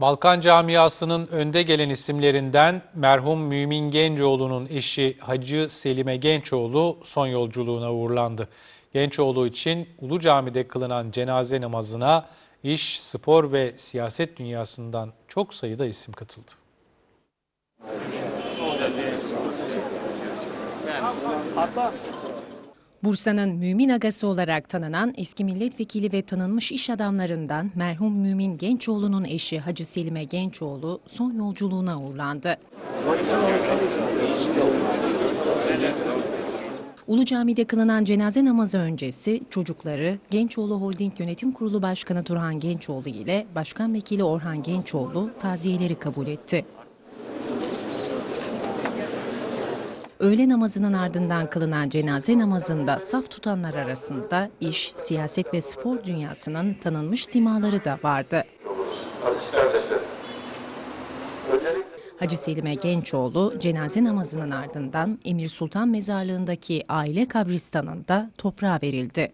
Balkan camiasının önde gelen isimlerinden merhum Mümin Gencoğlu'nun eşi Hacı Selime Gençoğlu son yolculuğuna uğurlandı. Gençoğlu için Ulu Cami'de kılınan cenaze namazına iş, spor ve siyaset dünyasından çok sayıda isim katıldı. Bursa'nın mümin agası olarak tanınan eski milletvekili ve tanınmış iş adamlarından merhum Mümin Gençoğlu'nun eşi Hacı Selime Gençoğlu son yolculuğuna uğurlandı. Ulu Cami'de kılınan cenaze namazı öncesi çocukları Gençoğlu Holding Yönetim Kurulu Başkanı Turhan Gençoğlu ile Başkan Vekili Orhan Gençoğlu taziyeleri kabul etti. Öğle namazının ardından kılınan cenaze namazında saf tutanlar arasında iş, siyaset ve spor dünyasının tanınmış simaları da vardı. Hacı Selime Gençoğlu cenaze namazının ardından Emir Sultan Mezarlığı'ndaki aile kabristanında toprağa verildi.